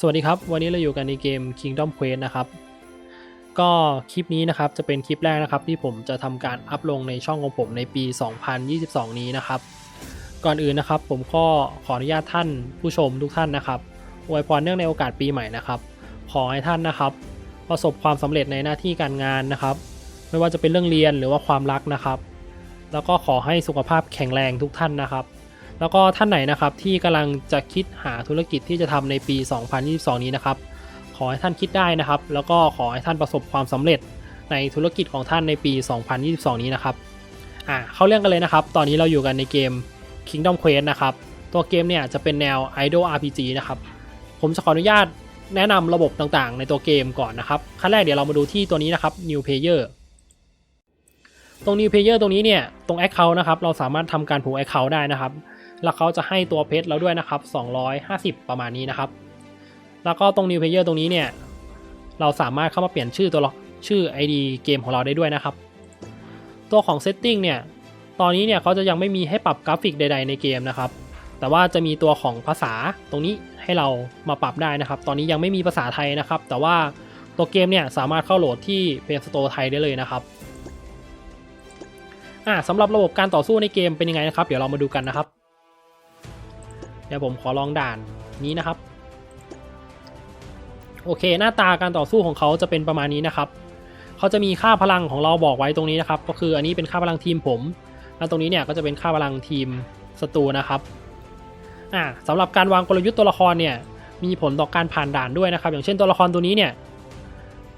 สวัสดีครับ วันนี้เราอยู่กันในเกม Kingdom Quest นะครับ ก็คลิปนี้นะครับจะเป็นคลิปแรกนะครับ ที่ผมจะทำการอัพลงในช่องของผมในปี 2022 นี้นะครับ ก่อนอื่นนะครับ ผมก็ขออนุญาตท่านผู้ชมทุกท่านนะครับอวยพรเนื่องในโอกาสปีใหม่นะครับ ขอให้ท่านนะครับ ประสบความสำเร็จในหน้าที่การงานนะครับ ไม่ว่าจะเป็นเรื่องเรียนหรือว่าความรักนะครับ แล้วก็ขอให้สุขภาพแข็งแรงทุกท่านนะครับ แล้วก็ท่านไหนนะครับที่กำลังจะคิดหาธุรกิจที่จะทำในปี 2022 นี้นะครับ ขอให้ท่านคิดได้นะครับ แล้วก็ขอให้ท่านประสบความสำเร็จในธุรกิจของท่านในปี 2022 นี้นะครับ อ่าเข้าเรื่องกันเลยนะครับ ตอนนี้เราอยู่กันในเกม Kingdom Quest นะครับ ตัวเกมเนี่ยจะเป็นแนว Idol RPG นะครับ ผมจะขออนุญาตแนะนำระบบต่างๆ ในตัวเกมก่อนนะครับ ขั้นแรกเดี๋ยวเรามาดูที่ตัวนี้นะครับ New Player ตรง New Player ตรงนี้เนี่ย ตรง Account นะครับ เราสามารถทำการผูก Account ได้นะครับ แล้วเขาจะให้ตัวเพชรเราด้วยนะครับ 250 ประมาณนี้นะครับ แล้วก็ตรง New Player ตรงนี้เนี่ย เราสามารถเข้ามาเปลี่ยนชื่อตัวชื่อ ID เกมของเราได้ด้วยนะครับ ตัวของ Setting เนี่ย ตอนนี้เนี่ยเขาจะยังไม่มีให้ปรับกราฟิกใด ๆ ในเกมนะครับ แต่ว่าจะมีตัวของภาษาตรงนี้ให้เรามาปรับได้นะครับ ตอนนี้ยังไม่มีภาษาไทยนะครับ แต่ว่าตัวเกมเนี่ยสามารถเข้าโหลดที่ Play Store ไทยได้เลยนะครับอ่าสำหรับระบบการต่อสู้ในเกมเป็นยังไงนะครับ เดี๋ยวเรามาดูกันนะครับ เดี๋ยวผมขอลองด่านนี้นะครับ โอเค หน้าตาการต่อสู้ของเขาจะเป็นประมาณนี้นะครับ เขาจะมีค่าพลังของเราบอกไว้ตรงนี้นะครับ ก็คืออันนี้เป็นค่าพลังทีมผม แล้วตรงนี้เนี่ยก็จะเป็นค่าพลังทีมศัตรูนะครับ อ่าสำหรับการวางกลยุทธ์ตัวละครเนี่ย มีผลต่อการผ่านด่านด้วยนะครับ อย่างเช่นตัวละครตัวนี้เนี่ย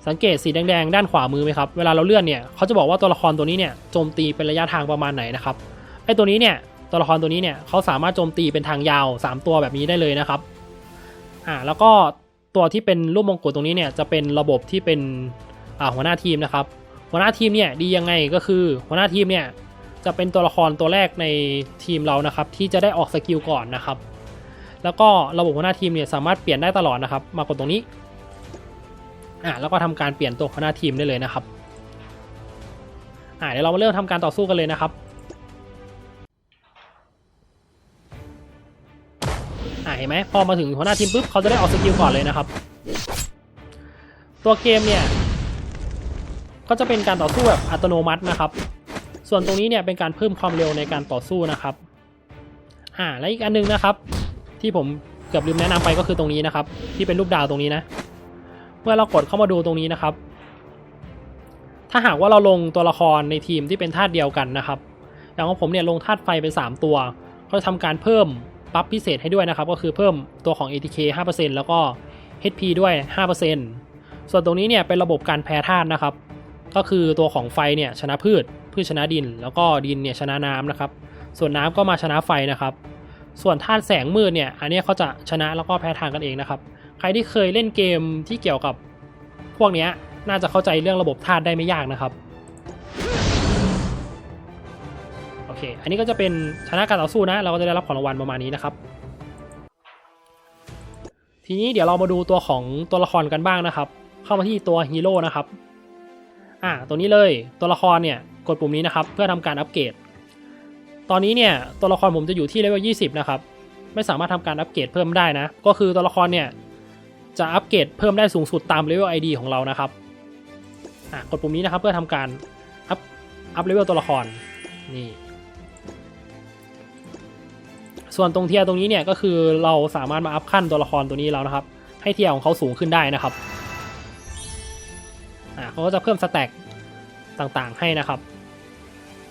สังเกตสีแดงๆด้านขวามือไหมครับ เวลาเราเลื่อนเนี่ย เขาจะบอกว่าตัวละครตัวนี้เนี่ย โจมตีเป็นระยะทางประมาณไหนนะครับ ไอตัวนี้เนี่ย ตัวละครตัวนี้เนี่ยเขาสามารถโจมตีเป็นทางยาว 3 ตัวแบบนี้ได้เลยนะครับอ่าแล้วก็ตัวที่เป็นรูปมงกุฎตรงนี้เนี่ยจะเป็นระบบที่เป็นอ่าหัวหน้าทีมนะครับ หัวหน้าทีมเนี่ยดียังไงก็คือหัวหน้าทีมเนี่ยจะเป็นตัวละครตัวแรกในทีมเรานะครับ ที่จะได้ออกสกิลก่อนนะครับ แล้วก็ระบบหัวหน้าทีมเนี่ยสามารถเปลี่ยนได้ตลอดนะครับ มากดตรงนี้อ่าแล้วก็ทำการเปลี่ยนตัวหัวหน้าทีมได้เลยนะครับอ่าเดี๋ยวเรามาเริ่มทำการต่อสู้กันเลยนะครับ เห็นไหมพอมาถึงหัวหน้าทีมปุ๊บเขาจะได้ออกสกิลก่อนเลยนะครับ ตัวเกมเนี่ย ก็จะเป็นการต่อสู้แบบอัตโนมัตินะครับ ส่วนตรงนี้เนี่ยเป็นการเพิ่มความเร็วในการต่อสู้นะครับอ่าและอีกอันหนึงนะครับ ที่ผมเกือบลืมแนะนำไปก็คือตรงนี้นะครับ ที่เป็นรูปดาวตรงนี้นะ เมื่อเรากดเข้ามาดูตรงนี้นะครับ ถ้าหากว่าเราลงตัวละครในทีมที่เป็นธาตุเดียวกันนะครับ อย่างของผมเนี่ยลงธาตุไฟไป 3 ตัวเขาจะทำการเพิ่ม บัฟพิเศษให้ด้วยนะครับ ก็คือเพิ่มตัวของ ATK 5%แล้วก็ HP ด้วย 5%ส่วนตรงนี้เนี่ยเป็นระบบการแพ้ธาตุนะครับ ก็คือตัวของไฟเนี่ยชนะพืช พืชชนะดิน แล้วก็ดินเนี่ยชนะน้ำนะครับ ส่วนน้ำก็มาชนะไฟนะครับ ส่วนธาตุแสงมืดเนี่ย อันนี้เขาจะชนะแล้วก็แพ้ทางกันเองนะครับ ใครที่เคยเล่นเกมที่เกี่ยวกับพวกนี้น่าจะเข้าใจเรื่องระบบธาตุได้ไม่ยากนะครับ เค อันนี้ก็จะเป็นชนะการต่อสู้นะ เราก็จะได้รับของรางวัลประมาณนี้นะครับ ทีนี้เดี๋ยวเรามาดูตัวของตัวละครกันบ้างนะครับ เข้ามาที่ตัวฮีโร่นะครับ อ่า ตัวนี้เลย ตัวละครเนี่ย กดปุ่มนี้นะครับ เพื่อทำการอัปเกรด ตอนนี้เนี่ย ตัวละครผมจะอยู่ที่เลเวล 20 นะครับ ไม่สามารถทำการอัปเกรดเพิ่มได้นะ ก็คือตัวละครเนี่ย จะอัปเกรดเพิ่มได้สูงสุดตามเลเวล ID ของเรานะครับ อะกดปุ่มนี้นะครับเพื่อทำการอัพอัพเลเวลตัวละครนี่ ส่วนตรงเทียตรงนี้เนี่ยก็คือเราสามารถมาอัพขั้นตัวละครตัวนี้แล้วนะครับ ให้เทียของเขาสูงขึ้นได้นะครับอ่าเขาก็จะเพิ่มสแต็กต่างๆให้นะครับ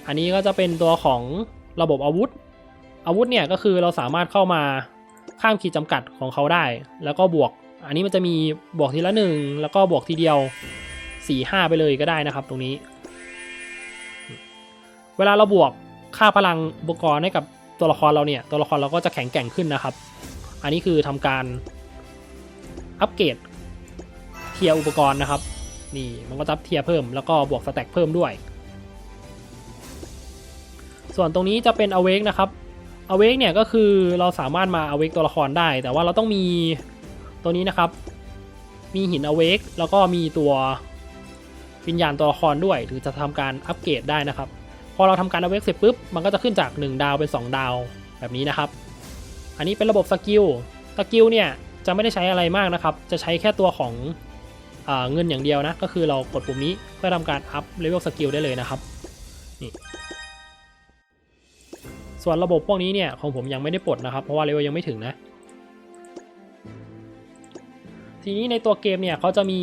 อันนี้ก็จะเป็นตัวของระบบอาวุธ อาวุธเนี่ยก็คือเราสามารถเข้ามาข้ามขีดจำกัดของเขาได้ แล้วก็บวก อันนี้มันจะมีบวกทีละหนึ่งแล้วก็บวกทีเดียวสี่ห้าไปเลยก็ได้นะครับ ตรงนี้ เวลาเราบวกค่าพลังอุปกรณ์ให้กับ ตัวละครเราเนี่ยตัวละครเราก็จะแข็งแกร่งขึ้นนะครับ อันนี้คือทำการอัปเกรดเทียร์อุปกรณ์นะครับ นี่มันก็จะเทียร์เพิ่มแล้วก็บวกสแต็กเพิ่มด้วย ส่วนตรงนี้จะเป็น awake นะครับ awake เนี่ยก็คือเราสามารถมา awake ตัวละครได้ แต่ว่าเราต้องมีตัวนี้นะครับ มีหิน awake แล้วก็มีตัววิญญาณตัวละครด้วยถึงจะทำการอัปเกรดได้นะครับ พอเราทำการ awake เสร็จปุ๊บ มันก็จะขึ้นจาก 1 ดาวเป็น 2 ดาวแบบนี้นะครับ อันนี้เป็นระบบสกิล สกิลเนี่ยจะไม่ได้ใช้อะไรมากนะครับ จะใช้แค่ตัวของอเงินอย่างเดียวนะ ก็คือเรากดปุ่มนี้เพื่อทำการอัพเลเวลสกิลได้เลยนะครับ นี่ ส่วนระบบพวกนี้เนี่ยของผมยังไม่ได้ปลดนะครับ เพราะว่าเลเวลยังไม่ถึงนะ ทีนี้ในตัวเกมเนี่ยเขาจะมี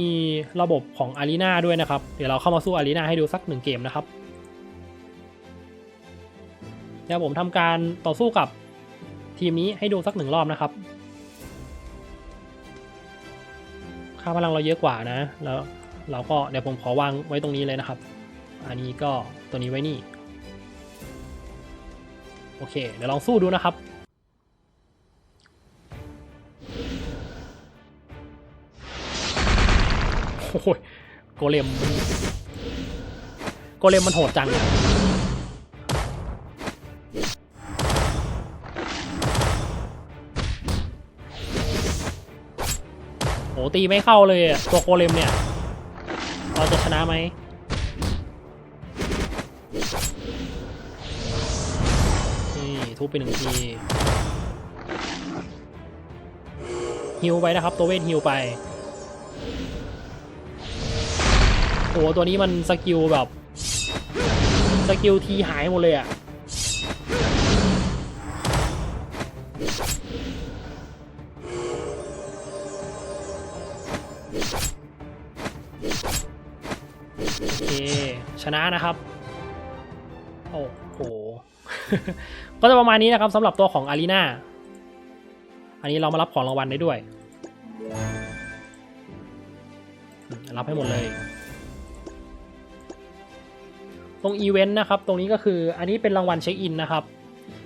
ระบบของอารีนาด้วยนะครับ เดี๋ยวเราเข้ามาสู้อารีนาให้ดูสักหนึ่งเกมนะครับ เดี๋ยวผมทำการต่อสู้กับทีมนี้ให้ดูสักหนึ่งรอบนะครับ ค่าพลังเราเยอะกว่านะ แล้วเราก็เดี๋ยวผมขอวางไว้ตรงนี้เลยนะครับ อันนี้ก็ตัวนี้ไว้นี่ โอเค เดี๋ยวลองสู้ดูนะครับโอ้ยโกเลมโกเลมมันโหดจัง ตีไม่เข้าเลยอะตัวโกเลมเนี่ย เราจะชนะไหมนี่ทุบไปหนึ่งทีฮิวไปนะครับตัวเวทฮิวไปโอ้ตัวนี้มันสกิลแบบ สกิลทีหายหมดเลยอะ่ ชนะนะครับ โอ้โห ก็จะประมาณนี้นะครับสำหรับตัวของอารีนาอันนี้เรามารับของรางวัลได้ด้วย รับให้หมดเลย ตรงอีเวนต์นะครับ ตรงนี้ก็คืออันนี้เป็นรางวัลเช็คอินนะครับ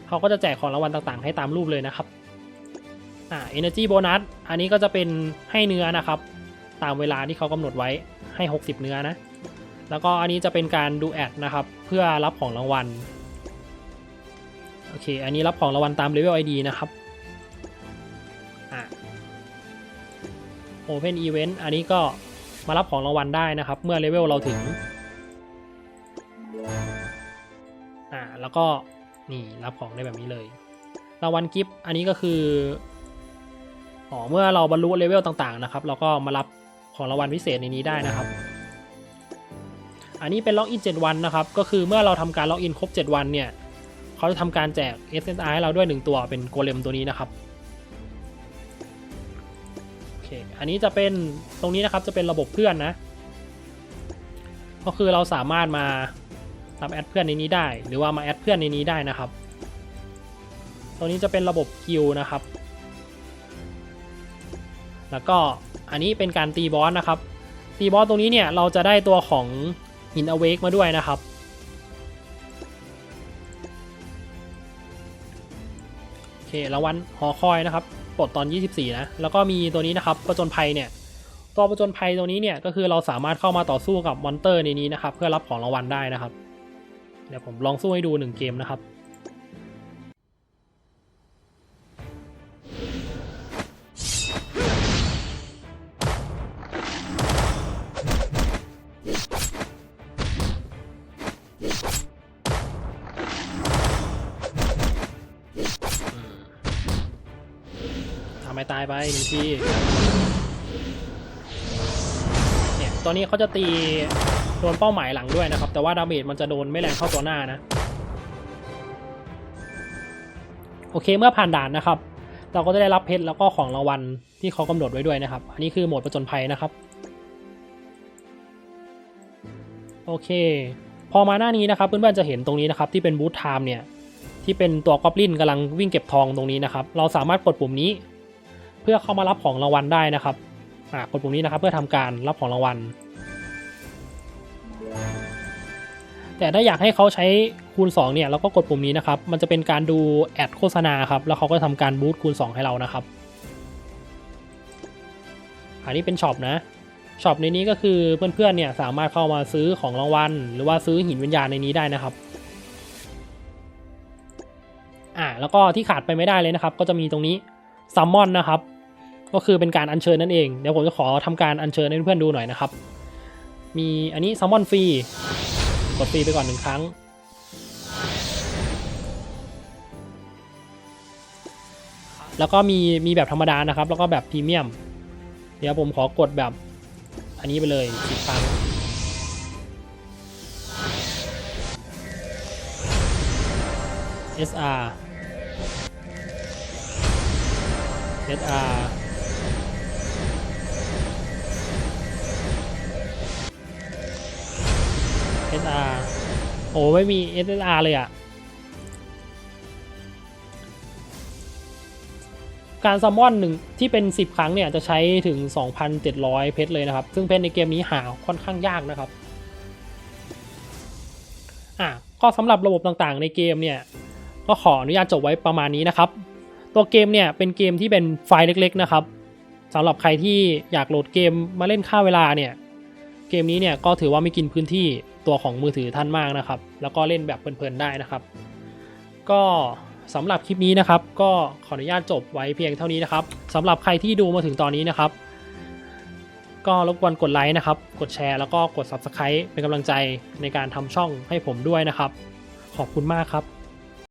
เขาก็จะแจกของรางวัลต่างๆ ให้ตามรูปเลยนะครับอ่า Energy Bonus อันนี้ก็จะเป็นให้เนื้อนะครับ ตามเวลาที่เขากำหนดไว้ให้ 60 เนื้อนะ แล้วก็อันนี้จะเป็นการดูแอดนะครับ เพื่อรับของรางวัลโอเค อันนี้รับของรางวัลตามเลเวล ID นะครับโอ่า Open Event อันนี้ก็มารับของรางวัลได้นะครับ เมื่อเลเวลเราถึงอ่าแล้วก็นี่รับของได้แบบนี้เลย รางวัลกิฟต์อันนี้ก็คืออ๋อเมื่อเราบรรลุเลเวลต่างๆนะครับ เราก็มารับของรางวัลพิเศษในนี้ได้นะครับ อันนี้เป็นล็อกอิน7วันนะครับ ก็คือเมื่อเราทำการล็อกอินครบ 7 วันเนี่ยเขาจะทำการแจก SSR ให้เราด้วย 1 ตัวเป็นโกเลมตัวนี้นะครับโอเคอันนี้จะเป็นตรงนี้นะครับจะเป็นระบบเพื่อนนะ ก็คือเราสามารถมารับแอดเพื่อนในนี้ได้ หรือว่ามาแอดเพื่อนในนี้ได้นะครับ ตรงนี้จะเป็นระบบคิวนะครับ แล้วก็อันนี้เป็นการตีบอสนะครับตีบอสตรงนี้เนี่ยเราจะได้ตัวของ หินอเวกมาด้วยนะครับ โอเครางวัลหอคอยนะครับปลดตอน 24 นะ แล้วก็มีตัวนี้นะครับประจนภัยเนี่ยตัวประจนภัยตัวนี้เนี่ยก็คือเราสามารถเข้ามาต่อสู้กับมอนเตอร์ในนี้นะครับ เพื่อรับของรางวัลได้นะครับ เดี๋ยวผมลองสู้ให้ดูหนึ่งเกมนะครับ ทำไมตายไปหนึ่งทีเนี่ยตอนนี้เขาจะตีโดนเป้าหมายหลังด้วยนะครับ แต่ว่าดาเมจมันจะโดนไม่แรงเข้าตัวหน้านะ โอเคเมื่อผ่านด่านนะครับ เราก็จะได้รับเพชรแล้วก็ของรางวัลที่เขากำหนดไว้ด้วยนะครับ อันนี้คือโหมดประจนภัยนะครับ โอเค พอมาหน้านี้นะครับเพื่อนๆจะเห็นตรงนี้นะครับ ที่เป็นบูทไทม์เนี่ยที่เป็นตัวกอบลินกำลังวิ่งเก็บทองตรงนี้นะครับ เราสามารถกดปุ่มนี้ พื่อเข้ามารับของรางวัลได้นะครับอ่ากดปุ่มนี้นะครับเพื่อทำการรับของรางวัล แต่ถ้าอยากให้เขาใช้คูณ 2 เนี่ยเราก็กดปุ่มนี้นะครับ มันจะเป็นการดูแอดโฆษณาครับ แล้วเขาก็ทำการบูตคูณ 2 ให้เรานะครับ อันนี้เป็นช็อปนะช็อปในนี้ก็คือเพื่อนๆเนี่ยสามารถเข้ามาซื้อของรางวัล หรือว่าซื้อหินวิญญาณในนี้ได้นะครับอ่าแล้วก็ที่ขาดไปไม่ได้เลยนะครับ ก็จะมีตรงนี้ซัมมอนนะครับ ก็คือเป็นการอัญเชิญนั่นเอง เดี๋ยวผมจะขอทำการอัญเชิญให้เพื่อนดูหน่อยนะครับ มีอันนี้แซัมอนฟรี กดฟรีไปก่อนหนึ่งครั้ง แล้วก็มีมีแบบธรรมดานะครับ แล้วก็แบบพรีเมียม เดี๋ยวผมขอกดแบบ อันนี้ไปเลยสิบครั้ง SR SR SR โอ้ไม่มี SSR เลยอะ การซัมมอนหนึ่งที่เป็น 10 ครั้งเนี่ยจะใช้ถึง 2,700 เพชรเลยนะครับ ซึ่งเพชรในเกมนี้หาค่อนข้างยากนะครับ อะก็สำหรับระบบต่างๆในเกมเนี่ยก็ขออนุญาตจบไว้ประมาณนี้นะครับ ตัวเกมเนี่ยเป็นเกมที่เป็นไฟล์เล็ก ๆ นะครับสำหรับใครที่อยากโหลดเกมมาเล่นค่าเวลาเนี่ย เกมนี้เนี่ยก็ถือว่าไม่กินพื้นที่ตัวของมือถือท่านมากนะครับ แล้วก็เล่นแบบเพลินๆได้นะครับ ก็สำหรับคลิปนี้นะครับ ก็ขออนุญาตจบไว้เพียงเท่านี้นะครับสำหรับใครที่ดูมาถึงตอนนี้นะครับ ก็รบกวนกดไลค์นะครับ กดแชร์แล้วก็กด Subscribe เป็นกำลังใจในการทำช่องให้ผมด้วยนะครับ ขอบคุณมากครับ